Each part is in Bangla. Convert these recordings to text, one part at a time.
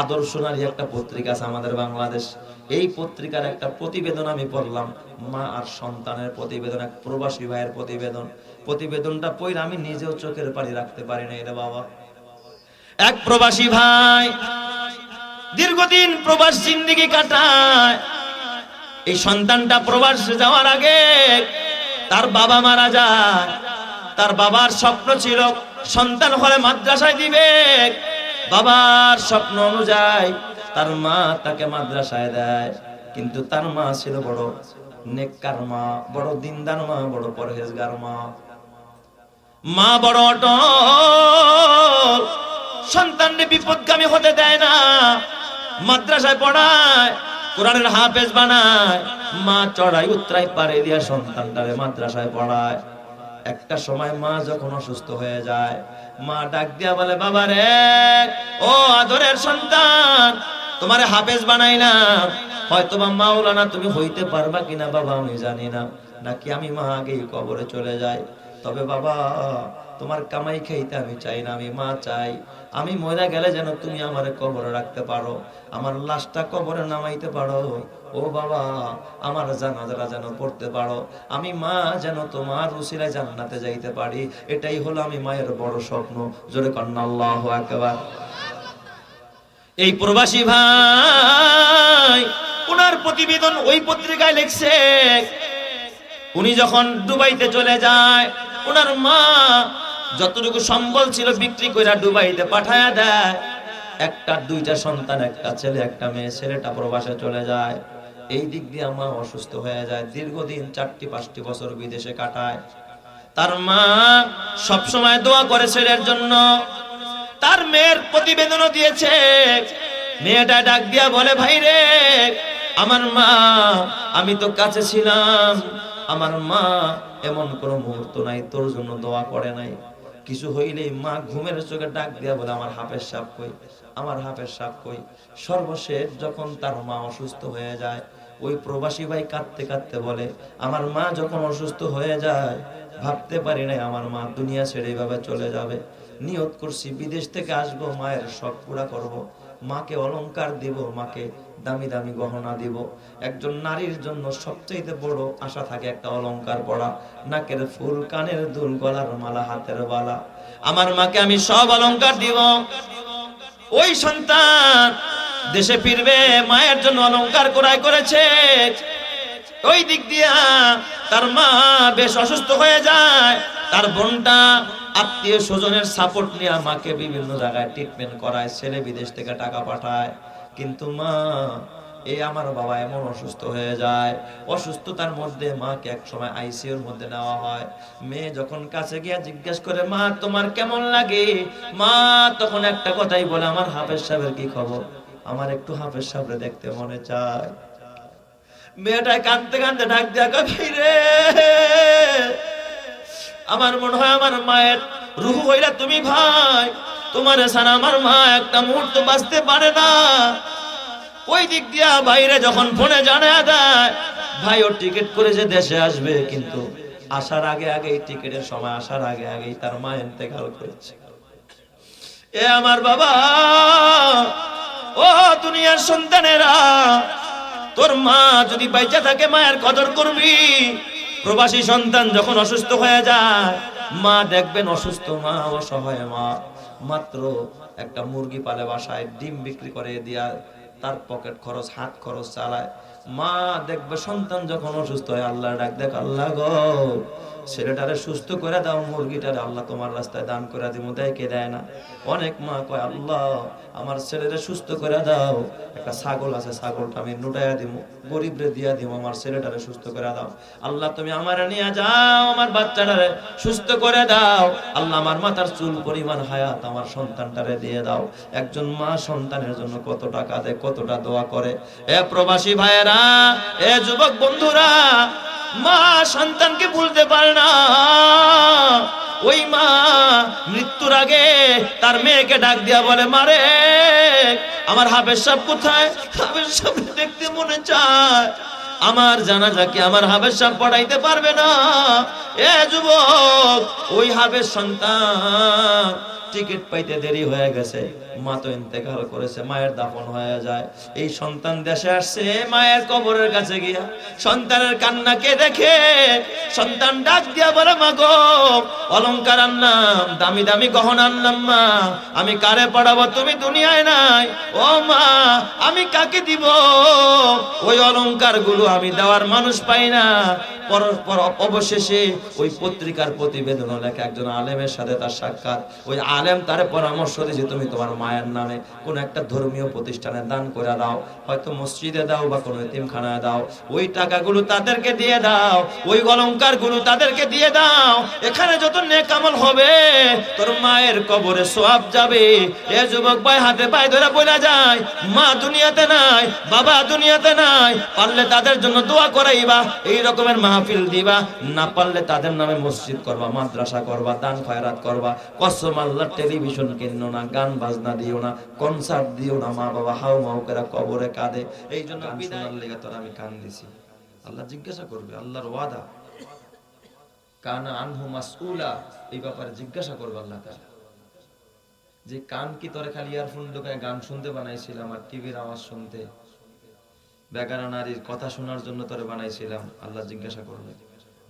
আদর্শ নারী একটা পত্রিকা আছে আমাদের বাংলাদেশ। এই পত্রিকার একটা প্রতিবেদন আমি পড়লাম, মা আর সন্তানের প্রতিবেদন, এক প্রবাসী ভাইয়ের প্রতিবেদন। প্রতিবেদনটা পড়ে আমি নিজেও চোখের পানি রাখতে পারি না রে বাবা। এক প্রবাসী ভাই দীর্ঘদিন প্রবাস জিন্দিগি কাটায়। এই সন্তানটা প্রবাস যাওয়ার আগে তার বাবা মারা যায়। তার বাবার স্বপ্ন ছিল সন্তান হলে মাদ্রাসায় দিবে। বাবার স্বপ্ন অনুযায়ী তার মা তাকে মাদ্রাসায় দেয়। কিন্তু তার মা ছিল বড় নেককার মা, বড় দিনদার মা, বড় পরহেজগার মা। মা বড় অটল, সন্তানকে বিপদগামী হতে দেয় না। মাদ্রাসায় পড়ায়, কোরআনের হাফেজ বানায়। মা চড়াই উত্তরাই পারে দিয়া সন্তানটারে মাদ্রাসায় পড়ায়। একটা সময় মা যখন অসুস্থ হয়ে যায়, মা ডাক দিয়া বলে, বাবা রে, ও আদরের সন্তান, তোমার হাফেজ বানাই না হয়তো বা মাওলানা তুমি হইতে পারবা কিনা বাবা আমি জানি না। নাকি আমি মা আগেই কবরে চলে যাই? তবে বাবা তোমার কামাই খাইতে আমি চাই না, আমি মা চাই। আমি মরে গেলে যেন তুমি আমারে কবরে রাখতে পারো, আমার লাশটা কবরে নামাইতে পারো। ও বাবা, আমার জানাজারা যেন পড়তে পারো। আমি মা যেন তোমার রুসিলায় জান্নাতে যাইতে পারি, এটাই হলো আমি মায়ের বড় স্বপ্ন। জোরে কন্যা, আল্লাহ এই প্রবাসী ভাই ওনার প্রতিবেদন ওই পত্রিকায় লিখছে, উনি যখন দুবাইতে চলে যায় ওনার মা যতটুকু সম্বল ছিল বিক্রি করে ডুবাইতে পাঠায়া দেয়। একটা, দুইটা সন্তান, একটা ছেলে, একটা মেয়ে, ছেলেটা প্রবাসে চলে যায়। এই দিক দিয়ে মা অসুস্থ হয়ে যায়। দীর্ঘদিন চারটি, পাঁচটি বছর বিদেশে কাটায়। তার মা সব সময় দোয়া করে ছেলের জন্য। তার মেয়ের প্রতিবেদনও দিয়েছে। মেয়েটা ডাক দিয়া বলে, ভাই রে, আমার মা, আমি তো কাছে ছিলাম। আমার মা এমন কোনো মুহূর্ত নাই, তোর জন্য দোয়া করে নাই। কিছু হইলেই মা ঘুমের চোখে ডাক দিয়া বলে, আমার হাফের সাপ কই? আমার হাফের সাপ কই? সর্বশেষ যখন তার মা অসুস্থ হয়ে যায়, ওই প্রবাসী ভাই কাঁদতে কাঁদতে বলে, আমার মা যখন অসুস্থ হয়ে যায়, ভাবতে পারি নাই আমার মা দুনিয়া ছেড়ে এইভাবে চলে যাবে। নিয়ত করছি বিদেশ থেকে আসব, মায়ের শখ পুরা করব। মাকে অলংকার দিব, মাকে দামি দামি গহনা দিব। একজন নারীর জন্য সবচাইতে বড় আশা থাকে একটা অলংকার পড়া নাকের ফুল, কানের দুল, গলার মালা, হাতের বালা। আমার মাকে আমি সব অলংকার দিব। ওই সন্তান দেশে ফিরবে, মায়ের জন্য অলংকার করাই করেছে। ওই দিক দিয়া তার মা বেশ অসুস্থ হয়ে যায়। তার বোনটা আত্মীয় স্বজনের সাপোর্ট নিয়ে মাকে বিভিন্ন জায়গায় ট্রিটমেন্ট করায়, ছেলে বিদেশ থেকে টাকা পাঠায়। কিন্তু মা এই আমার বাবা এমন অসুস্থ হয়ে যায়। অসুস্থতার মধ্যে মাকে এক সময় আইসিইউর মধ্যে নেওয়া হয়। মেয়ে যখন কাছে গিয়া জিজ্ঞেস করে, মা, তোমার কেমন লাগে? মা তখন একটা কথাই বলে, আমার হাফেজ সাহেবের কি খবর? আমার একটু হাফেজ সাহেবরে দেখতে মনে চায়। মেয়েটা কাঁদতে কাঁদতে ডাক দিয়া ভাই রে? আমার মনে হয় আমার মায়ের রুহু হইলা তুমি ভাই। তোমার সারা আমার মা একটা মুহূর্ত বাঁচতে পারে না। ওই দিক দিয়া বাইরে যখন ফোনে জানা দেয় ভাই ও টিকিট করেছে দেশে আসবে, কিন্তু আসার আগে আগেই টিকিটের সময় আসার আগে আগেই তার মা ইন্তেকাল করেছে। এ আমার বাবা, ও দুনিয়ার সন্তানেরা, তোর মা যদি বাইচা থাকে মায়ের কদর করবি, প্রবাসী সন্তান যখন অসুস্থ হয়ে যায়, মা দেখবেন অসুস্থ মা অসহায় মা। মাত্র একটা মুরগি পালে বাসায় ডিম বিক্রি করে দিয়া তার পকেট খরচ, হাত খরচ চালায়। মা দেখবে সন্তান যখন অসুস্থ হয়, আল্লাহ ডাক, দেখ আল্লাহ গো ছেলেটারে সুস্থ করে দাও, মুরগিটারে আল্লাহ তোমার রাস্তায় দান করে দিব দেয় কে দেয় না। অনেক মা কয়, আল্লাহ, আমার ছেলেরে সুস্থ করে দাও। একটা ছাগল আছে, ছাগলটা আমি নুটাইয়া দিব গরিবরে দিয়া দিব আমার ছেলেটারে সুস্থ করে দাও। আল্লাহ, তুমি আমার নিয়ে যাও, আমার বাচ্চাটারে সুস্থ করে দাও। আল্লাহ, আমার মাথার চুল পরিমাণ হায়াত, আমার সন্তানটারে দিয়ে দাও। একজন মা সন্তানের জন্য কত টাকা দেয়, কতটা দোয়া করে? এ প্রবাসী ভাইয়েরা, এ যুবক বন্ধুরা মা সন্তানকে ভুলতে পারে না। ওই মা মৃত্যুর আগে তার মেয়েকে ডাক দিয়া বলে মারে আমার হাফেজ সাহেব কোথায়? হাফেজ সাহেব দেখতে মনে চায়। আমার জানাজা কি আমার হাফেজ সাহেব পড়াইতে পারবে না? এ যুবক, ওই হাফেজ সন্তান টিকিট পাইতে দেরি হয়ে গেছে। মা তো ইন্তেকাল করেছে, মায়ের দাফন হয়ে যায়। এই সন্তান দেশে আসছে, মায়ের কবরের কাছে গিয়া সন্তানের কান্নাকে দেখে সন্তান ডাক দিয়া বলে, মা গো অলংকার আনলাম দামি দামি গহনা আনলাম মা, আমি কারে পড়াবো? তুমি দুনিয়ায় নাই। ও মা, আমি কাকে দিব? ওই অলংকারগুলো আমি দেওয়ার মানুষ পাই না। পরস্পর অবশেষে ওই পত্রিকার প্রতিবেদন লেখা, একজন আলেমের সাথে তার সাক্ষাৎ। ওই আলেম তার পরামর্শ দিয়েছে, তুমি তোমার মায়ের নামে কোন একটা ধর্মীয় প্রতিষ্ঠানে দান করে দাও, হয়তো মসজিদে দাও বা কোনো এতিমখানায় দাও। ওই টাকাগুলো তাদেরকে দিয়ে দাও, ওই অলংকারগুলো তাদেরকে দিয়ে দাও। এখানে যত নেক আমল হবে, তোর মায়ের কবরে সোয়াব যাবে। এ যুবক ভাই হাতে পায়ে ধরে বলে যায়, মা দুনিয়াতে নাই, বাবা দুনিয়াতে নাই, পারলে তাদের জন্য দোয়া করাইবা, এই রকমের মাহফিল দিবা। না পারলে তাদের নামে মসজিদ করবা, মাদ্রাসা করবা, দান খয়রাত করবা, কসম আল্লাহ, টেলিভিশন কিনো না, গান বাজনা দিও না কনসার্ট দিও না মা বাবা হাউ মাউ করে কবরে কাঁদে। এই জন্য বিদায়ের লেগে তোর আমি কান দিছি। আল্লাহ জিজ্ঞাসা করবে আল্লাহর ওয়াদা। কানা আনহু মাসউলা এই ব্যাপারে জিজ্ঞাসা করবে আল্লাহ তাআলা। যে কান কি তোরে খালি ইয়ারফোন ঢোকায় গান শুনতে বানাইছিলাম আর টিভির আওয়াজ শুনতে? বেগানা নারীর কথা শোনার জন্য তোরে বানাইছিলাম আল্লাহ জিজ্ঞাসা করবে।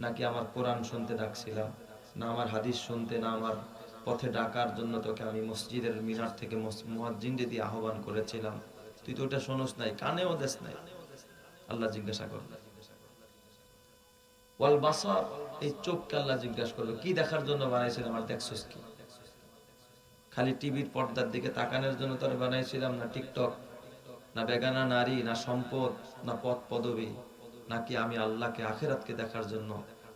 নাকি আমার কোরআন শুনতে ডাকছিলাম না আমার হাদিস শুনতে না আমার পথে ডাকার জন্য তোকে আমি মসজিদের মিনার থেকে মুয়াজ্জিন দিয়ে আহ্বান করেছিলাম। তুই তো ওটা শোনস নাই, কানেও দেশ নাই। আল্লাহ জিজ্ঞাসা করবে এই চোখকে আল্লাহ জিজ্ঞাসা কি দেখার জন্য বানাইছিলাম আর কি? খালি টিভির পর্দার দিকে তাকানোর জন্য তোরে বানাইছিলাম না টিকটক, না বেগানা নারী, না সম্পদ, না পদ পদবী, নাকি আমি আল্লাহকে, আখেরাতকে দেখার জন্য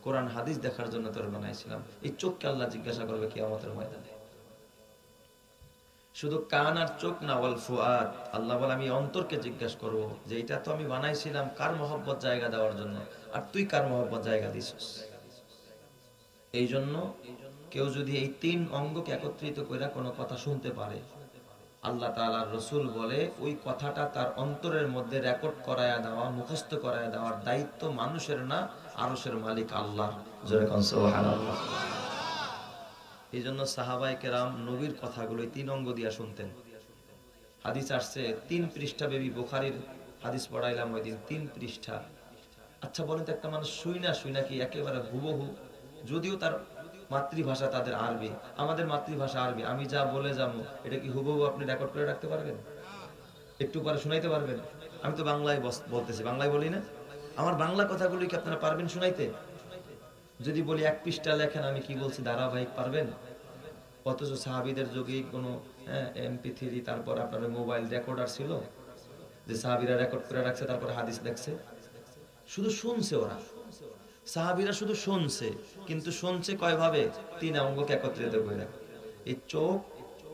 কোরআন হাদিস দেখার জন্য তোরে বানাইছিলাম। এই চোখকে আল্লাহ জিজ্ঞাসা করবে কি আমাদের ময়দানে। শুধু কান আর চোখ না, ওয়াল ফুয়াদ। আল্লাহ বলে, আমি অন্তরকে জিজ্ঞাসা করব যে এটা তো আমি বানাইছিলাম কার মহব্বত জায়গা দেওয়ার জন্য? আর তুই কার মহব্বত জায়গা দিছিস? এই জন্য কেউ যদি এই তিন অঙ্গকে একত্রিত করে কোনো কথা শুনতে পারে, আল্লাহ তাআলার রসুল বলে, ওই কথাটা তার অন্তরের মধ্যে রেকর্ড করায়া দেওয়া, মুখস্থ করায়া দেওয়ার দায়িত্ব মানুষের না আরশের মালিক আল্লাহ। এই জন্য সাহাবাই কেরাম নবীর কথাগুলো তিন অঙ্গ দিয়া শুনতেন। হাদিস আসছে, তিন পৃষ্ঠা বেবি বোখারির হাদিস পড়াইলাম ওই দিন, তিন পৃষ্ঠা। আচ্ছা বলেন তো, একটা মানুষ শুই না শুই না কি একেবারে হুবহু? যদিও তার মাতৃভাষা তাদের আরবি, আমাদের মাতৃভাষা আরবি, আমি যা বলে যাব, এটা কি হুবহু আপনি রেকর্ড করে রাখতে পারবেন? একটু পরে শুনাইতে পারবেন? আমি তো বাংলায় বলতেছি, বাংলায় বলি না? আমার বাংলা কথাগুলি কি আপনারা পারবেন শুনাইতে? যদি বলি এক পৃষ্ঠা লেখেন, আমি কি বলছি, ধারাবাহিক পারবেন? অথচ সাহাবিদের যুগে কোনো এমপি থ্রি, তারপর আপনার মোবাইল রেকর্ডার ছিল, যে সাহাবিরা রেকর্ড করে রাখছে, তারপর হাদিস দেখছে। শুধু শুনছে ওরা। সাহাবিরা শুধু শুনছে, কিন্তু শুনছে কয়ভাবে? তিন অঙ্গকে একত্রিত করে। এই চোখ,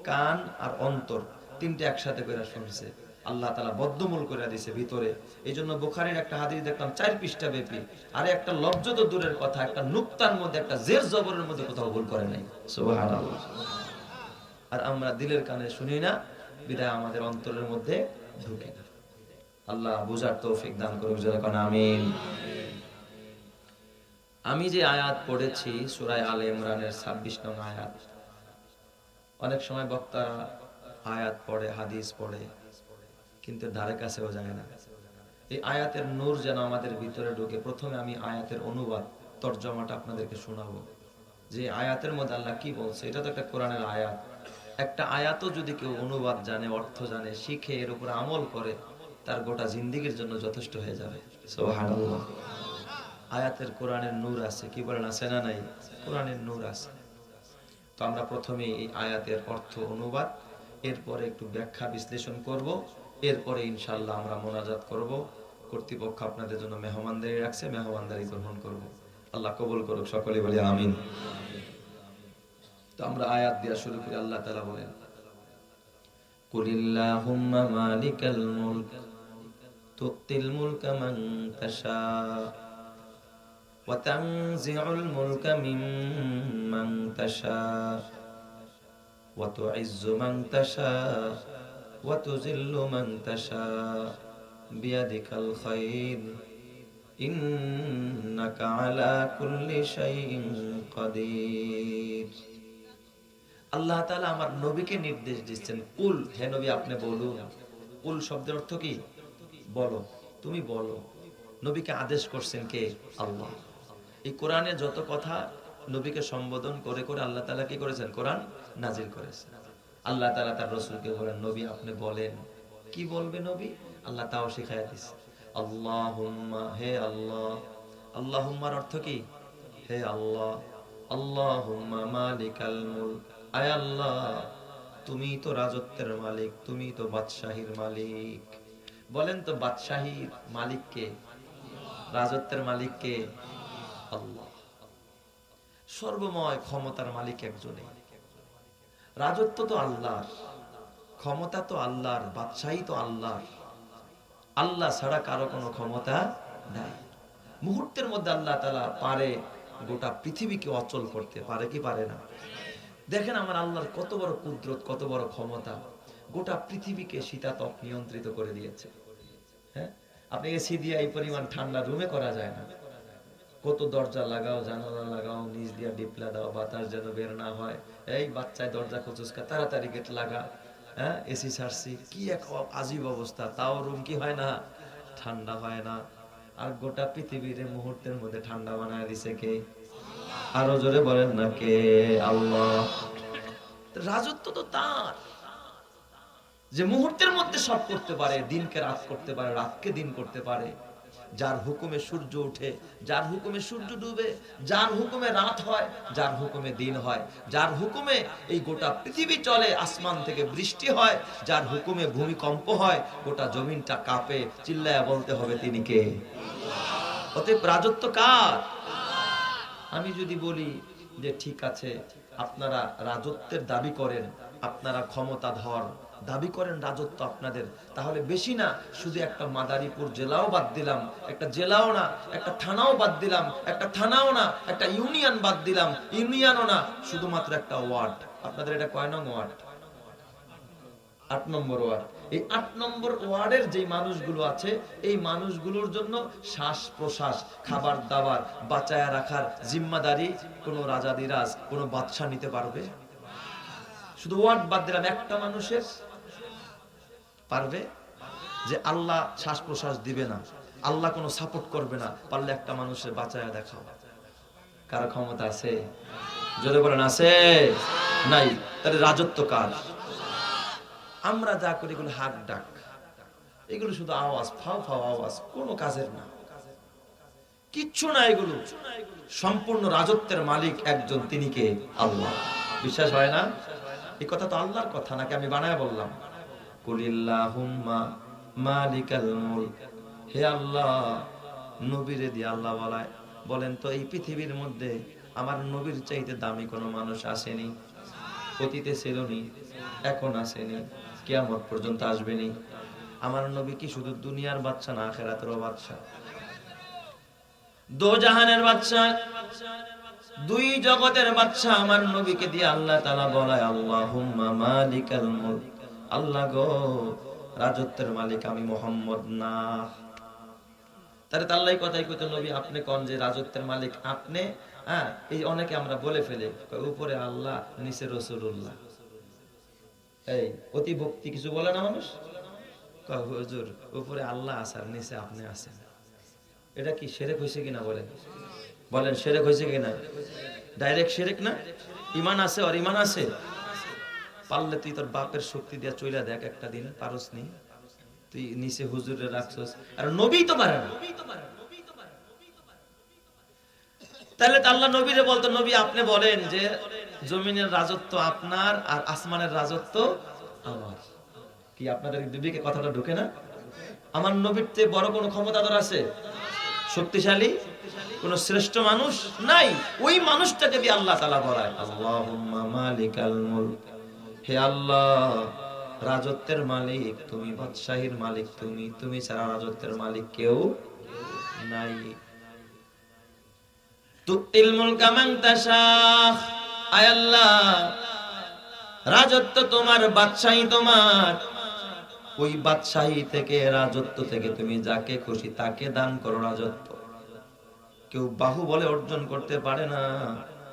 কান আর অন্তর, তিনটে একসাথে করে শুনছে। আল্লাহ তালা বদ্ধমূল করে দিছে ভিতরে। এই জন্য বোখারির একটা হাদিস দেখলাম, চার পৃষ্ঠা ব্যাপী। আর একটা লব্জ তো দূরের কথা, একটা নুক্তার মধ্যে, একটা জের জবরের মধ্যে কোথাও ভুল করে নাই। আর আমরা দিলের কানে শুনি না, বিদায় আমাদের অন্তরের মধ্যে ঢুকে না। আল্লাহ বুঝার তৌফিক দান করুক যেরকম আমিন। আমি যে আয়াত পড়েছি সুরায় আলে ইমরানের ছাব্বিশ নং আয়াত, অনেক সময় বক্তারা আয়াত পড়ে, হাদিস পড়ে। কিন্তু ধারে কাছেও যায় না। এই আয়াতের নূর যেন আমাদের ভিতরে ঢুকে, প্রথমে আমি আয়াতের অনুবাদ, তর্জমাটা আপনাদেরকে শোনাবো। যে আয়াতের মধ্যে আল্লাহ কি বলছে, এটা তো একটা কোরআনের আয়াত। একটা আয়াতও যদি কেউ অনুবাদ জানে, অর্থ জানে, শিখে, এর উপর আমল করে, তার গোটা জিন্দিগির জন্য যথেষ্ট হয়ে যাবে। আয়াতের কোরআনের নূর আছে, কি বলেন, আছে না নাই? কোরআনের নূর আছে। তো আমরা প্রথমে এই আয়াতের অর্থ অনুবাদ, এরপরে একটু ব্যাখ্যা বিশ্লেষণ করব। এরপরে ইনশাল্লাহ আমরা মোনাজাত করব। কর্তৃপক্ষ আপনাদের জন্য মেহমানদারি রাখছে, মেহমানদারি গ্রহণ করব। আল্লাহ কবুল করুক, সকলে বলি আমিন। তো আমরা আয়াত দেওয়া শুরু করি, আল্লাহ তালা বলেন কুলিল্লাহুম্মা মালিকাল মুলক, তুতিল মান তাশা, ওয়া তানজিউল মিম্মান তাশা, ওয়া তুইজ্জু মান তাশা। وتذل من تشاء بيدك الخير إنك على كل شيء قدير আল্লাহ তাআলা আমার নবীকে নির্দেশ দিচ্ছেন কুল হে নবী আপনি বলুন কুল শব্দের অর্থ কি বলো তুমি বলো নবীকে আদেশ করছেন কে আল্লাহ এই কোরআনে যত কথা নবীকে সম্বোধন করে করে আল্লাহ তাআলা কি করেছেন কোরআন নাজিল করেছেন আল্লাহ তাআলা তার রাসূলকে বলেন, নবী, আপনি বলেন। কি বলবে নবী? আল্লাহ তাও শিখাইয়া আল্লাহুম্মা, হে আল্লাহ। অর্থ কি? হে আল্লাহ। আয় আল্লাহ, তুমি তো রাজত্বের মালিক, তুমি তো বাদশাহীর মালিক। বলেন তো, বাদশাহীর মালিক কে? রাজত্বের মালিক কে? আল্লাহ। সর্বময় ক্ষমতার মালিক একজনই। রাজত্ব তো আল্লাহর, ক্ষমতা তো আল্লাহর, বাদশাহী তো আল্লাহর। আল্লাহ ছাড়া কারও কোনো ক্ষমতা নাই। মুহূর্তের মধ্যে আল্লাহ তালা পারে গোটা পৃথিবীকে অচল করতে, পারে কি পারে না? দেখেন আমার আল্লাহর কত বড় কুদরত, কত বড় ক্ষমতা, গোটা পৃথিবীকে শীতাতপ নিয়ন্ত্রিত করে দিয়েছে। হ্যাঁ? আপনি এসি দিয়ে এই পরিমাণ ঠান্ডা রুমে করা যায় না। কত দরজা লাগাও, জানালা লাগাও, নিচ দিয়া ডিপলা দাও, বাতাস যেন বের না হয়। এই বাচ্চায় দরজা খুচুসকা তাড়াতাড়ি গেট লাগা। হ্যাঁ এসি ছাড়ছি। কি এক আজীব অবস্থা। তাও রুম কি হয় না? ঠান্ডা হয় না। আর গোটা পৃথিবীর মুহূর্তের মধ্যে ঠান্ডা বানায় দিছে কে? আরও জোরে বলেন না কে? আল্লাহ। রাজত্ব তো তার। যে মুহূর্তের মধ্যে সব করতে পারে, দিনকে রাত করতে পারে, রাতকে দিন করতে পারে। যার হুকুমে সূর্য ওঠে যার হুকুমে সূর্য ডুবে, যার হুকুমে রাত হয়, যার হুকুমে দিন হয়। যার হুকুমে এই গোটা পৃথিবী চলে, আসমান থেকে বৃষ্টি হয়, যার হুকুমে ভূমিকম্প হয়, গোটা জমিনটা কাঁপে, চিল্লায়া বলতে হবে তিনি কে? অতএব রাজত্ব কার? আমি যদি বলি যে ঠিক আছে, আপনারা রাজত্বের দাবি করেন, আপনারা ক্ষমতাধর দাবি করেন রাজত্ব আপনাদের। তাহলে বেশি না, শুধু একটা মাদারীপুর জেলাও বাদ দিলাম, একটা জেলাও না, একটা থানাও বাদ দিলাম, একটা থানাও না, একটা ইউনিয়ন বাদ দিলাম, ইউনিয়নও না, শুধুমাত্র একটা ওয়ার্ড। আপনাদের এটা কয় নং ওয়ার্ড? আট নম্বর ওয়ার্ড। এই আট নম্বর ওয়ার্ডের যে মানুষগুলো আছে, এই মানুষগুলোর জন্য শ্বাস প্রশ্বাস, খাবার দাবার বাঁচায় রাখার জিম্মাদারি কোনো রাজাদিরাজ, কোনো বাদশা নিতে পারবে? শুধু ওয়ার্ড বাদ দিলাম, একটা মানুষের পারবে যে আল্লাহ শ্বাস প্রশ্বাস দিবে না, আল্লাহ কোনো সাপোর্ট করবে না, পারলে একটা মানুষের বাঁচায় দেখাও। কারও ক্ষমতা আছে? জোরে বলেন, আছে? নাই তাহলে রাজত্ব কার? আমরা যা করি এগুলো হাক ডাক। এগুলো শুধু আওয়াজ, ফাও ফাও আওয়াজ, কোনো কাজের না। কিচ্ছু না এগুলো। সম্পূর্ণ রাজত্বের মালিক একজন, তিনি কে? আল্লাহ। বিশ্বাস হয় না? এই কথা তো আল্লাহর কথা, নাকি আমি বানায় বললাম? কুলিল্লাহুম্মা মালিকাল মুলক। হে আল্লাহ, নবীরে দিয়ে আল্লাহ বলায়। বলেন তো, এই পৃথিবীর মধ্যে আমার নবীর চাইতে দামি কোনো মানুষ আসেনি? অতীতে ছিলনি, এখন আসেনি, কিয়ামত পর্যন্ত আসবেনি। আমার নবী কি শুধু দুনিয়ার বাচ্চা না আখেরাতেরও বাচ্চা? দো জাহানের বাচ্চা দুই জগতের বাচ্চা আমার নবীকে দিয়ে আল্লাহ তাআলা বলায় মুলক। আল্লাহ গো, রাজত্বের মালিক আমি মোহাম্মদ না। তাহলে তাল্লাই কথাই নবী, আপনি কোন যে রাজত্বের মালিক? আপনি? হ্যাঁ এই অনেকে আমরা বলে ফেলে উপরে আল্লাহ, নিচে রসুল্লাহ এই, অতি ভক্তি কিছু বলে না মানুষ? হুজুর, উপরে আল্লাহ আছে আর নিচে আপনি আছেন। এটা কি সেরেক হয়েছে কিনা বলেন? বলেন, সেরেক হয়েছে কিনা? ডাইরেক্ট সেরেক না? ইমান আছে আর ইমান আছে? পারলে তুই তোর বাপের শক্তি দিয়া চইলা দেখ, একটা দিন পারস নি। তুই নিচে হুজুরে রাখছস। আর নবী তো পারে না। তাহলে আল্লাহ নবীরে বলতো, নবী, আপনি বলেন যে জমিনের রাজত্ব আপনার আর আসমানের রাজত্ব আমার। কি আপনাদের বিবেকে কথাটা ঢুকে না? আমার নবীর চেয়ে বড় কোনো ক্ষমতাধর আছে? শক্তিশালী, কোন শ্রেষ্ঠ মানুষ নাই। ওই মানুষটাকে দিয়ে আল্লাহ তালা বলায় মালিকাল মুলক। হে আল্লাহ, রাজত্বের মালিক, তুমি বাদশাহীর মালিক, তুমি তুমি ছাড়া রাজত্বের মালিক কেউ নাই। তুতিল মুলকা মান তাশা। আয় আল্লাহ, রাজত্ব তোমার, বাদশাহী তোমার। ওই বাদশাহী থেকে, রাজত্ব থেকে তুমি যাকে খুশি তাকে দান করো রাজত্ব। কেউ বাহু বলে অর্জন করতে পারে না।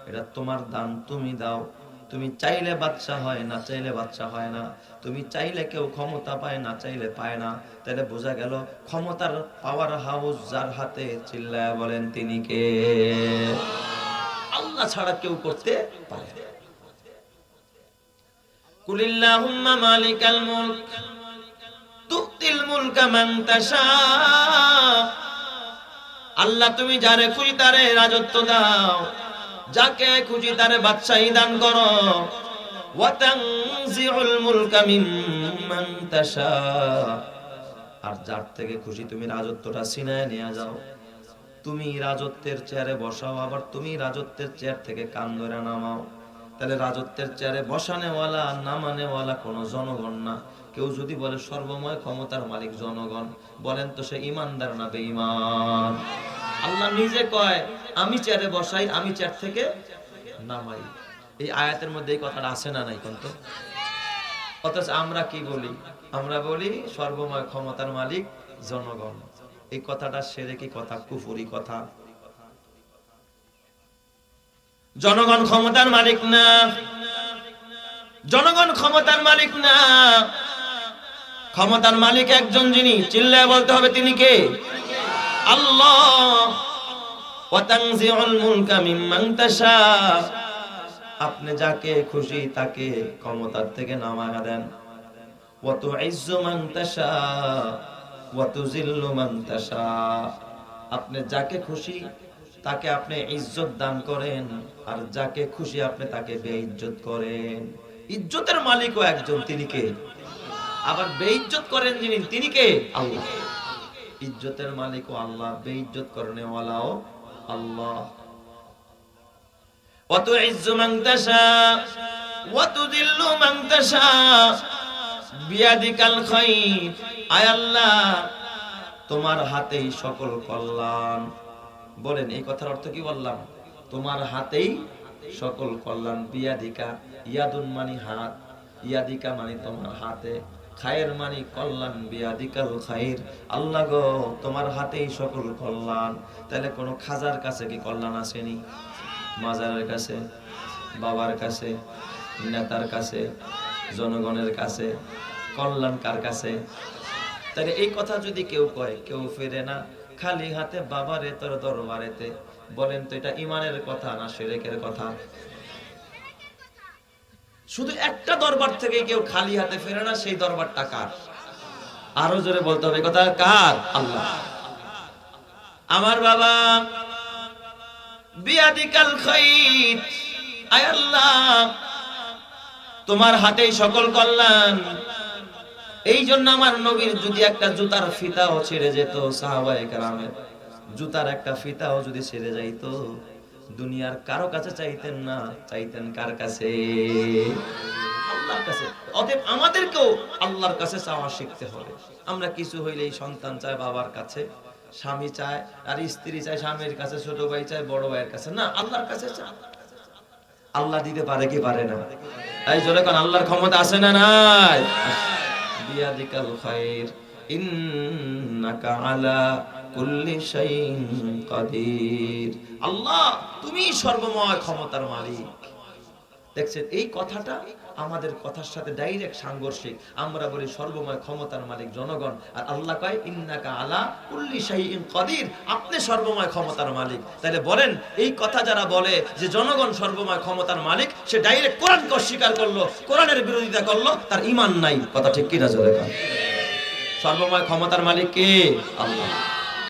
এটা তোমার দান, তুমি দাও। তুমি চাইলে বাচ্চা হয় না, চাইলে বাচ্চা হয় না। তুমি চাইলে কেউ ক্ষমতা পায় না, চাইলে পায় না। তাহলে বোঝা গেল, ক্ষমতার পাওয়ার হাউস যার হাতে চিল্লায় বলেন তিনি কে? আল্লাহ ছাড়া কেউ করতে পারে। কুলিল্লাহুম্মা মালিকাল মুলক। মান আল্লাহ, তুমি যারে খুশি তারে রাজত্ব দাও। যাকে খুশি তারে বাদশাহী দান করো। আর যার থেকে খুশি তুমি রাজত্বটা ছিনায় নিয়ে যাও। তুমি রাজত্বের চেয়ারে বসাও, আবার তুমি রাজত্বের চেয়ার থেকে কান ধরে নামাও। তাহলে রাজত্বের চেয়ারে বসানেওয়ালা, নামানেওয়ালা কোনো জনগণ না। কেউ যদি বলে, সর্বময় ক্ষমতার মালিক জনগণ, বলেন তো সে ইমানদার না বেঈমান? আল্লাহ নিজে কয়, আমি চেয়ারে বসাই, আমি চেয়ার থেকে নামাই। এই আয়াতের মধ্যে এই কথাটা আছে না নাই কিন্তু? অথচ আমরা কি বলি? আমরা বলি, সর্বময় ক্ষমতার মালিক জনগণ। এই কথাটা সেরে কি কথা? কুফুরি কথা। জনগণ ক্ষমতার মালিক না। জনগণ ক্ষমতার মালিক না। ক্ষমতার মালিক একজন যিনি, চিল্লায় বলতে হবে তিনি কে? আল্লাহ। আপনি যাকে খুশি তাকে ক্ষমতার থেকে নামায়া দেন। ওয়াতু ইজ্জু মান তাশা জিল্লু মান আপনি যাকে খুশি তাকে আপনি ইজ্জত দান করেন, আর যাকে খুশি আপনি তাকে বেইজ্জত করেন। ইজ্জতের মালিকও একজন, তিনি কে? আবার বেইজ্জত করেন যিনি, তিনি কে? আল্লাহ। ইজ্জতের মালিক ও আল্লাহ, বেইজ্জত করনে ওয়ালাও আল্লাহ। ওয়া তুইজ্জু মান তাশা ওয়া তুযিল্লু মান তাশা, বিয়াদিকাল খাইর আয় আল্লাহ, তোমার হাতেই সকল কল্যাণ। বলেন, এই কথার অর্থ কি বললাম? তোমার হাতেই সকল কল্যাণ। বিয়াদিকা, ইয়াদুন মানে হাত, ইয়াদিকা মানে তোমার হাতে। খায়ের মানি কল্যাণ বিয়াদিকাল খায়ের। আল্লাহ গো, তোমার হাতেই সকল কল্যাণ। তাহলে কোনো খাজার কাছে কি কল্যাণ আসেনি? মাজারের কাছে, বাবার কাছে, নেতার কাছে, জনগণের কাছে, কল্যাণ কার কাছে? তাহলে এই কথা যদি কেউ কয়, কেউ ফেরে না। খালি হাতে বাবারে তোর দরবারেতে। বলেন তো এটা ইমানের কথা না সেরেকের কথা? শুধু একটা দরবার থেকে কেউ খালি হাতে ফেরে না, সেই দরবারটা কার? আরও জোরে বলতে হবে কথা কার? আল্লাহ। আমার বাবা, বিয়াদিকাল তোমার হাতেই সকল কল্যাণ। এই জন্য আমার নবীর যদি একটা জুতার ফিতাও ছেড়ে যেত, সাহাবায়ে কেরামের। জুতার একটা ফিতাও যদি ছেড়ে যাইতো দুনিয়ার কারও কাছে চাইতেন না, চাইতেন কার কাছে? আল্লাহর স্বামী আর স্ত্রী স্বামীর কাছে, ছোট ভাই বড় কাছে। না কাছে আল্লাহ দিতে পারে কি পারে না? এই জোরে আল্লাহর ক্ষমতা আছে না নাই? বিয়াদিকাল খাইর। আমরা বলি সর্বময় ক্ষমতার মালিক জনগণ। আর আল্লাহ কয়, ইন্নাকা আলা কুল্লি শাইইন কাদির। আপনি সর্বময় ক্ষমতার মালিক। তাহলে বলেন, এই কথা যারা বলে যে জনগণ সর্বময় ক্ষমতার মালিক, সে ডাইরেক্ট কোরআনকে অস্বীকার করল, কোরআনের বিরোধিতা করল, তার ঈমান নাই। কথা ঠিক কিনা জোরে কর সর্বময় ক্ষমতার মালিক কে? আল্লাহ।